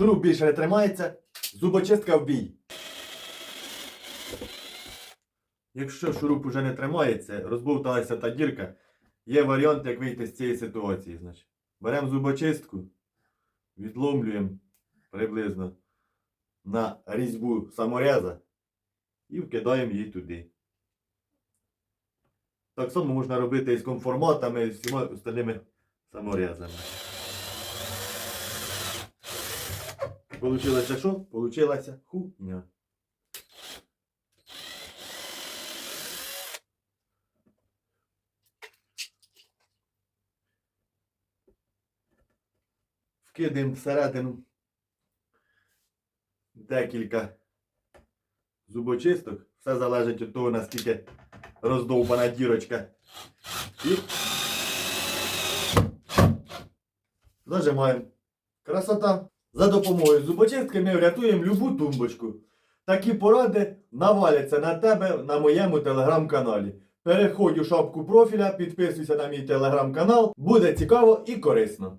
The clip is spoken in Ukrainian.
Шуруп більше не тримається, зубочистка в бій. Якщо шуруп уже не тримається, розбовталася та дірка, є варіант, як вийти з цієї ситуації. Значить. Беремо зубочистку, відломлюємо приблизно на різьбу самореза і вкидаємо її туди. Так само можна робити і з конформатами, і з всіма остальними саморезами. Получилося що? Получилася хуйня. Вкидаємо всередину декілька зубочисток. Все залежить від того, наскільки роздовбана дірочка. І зажимаємо. Красота. За допомогою зубочистки ми врятуємо любу тумбочку. Такі поради наваляться на тебе на моєму телеграм-каналі. Переходь у шапку профіля, підписуйся на мій телеграм-канал. Буде цікаво і корисно.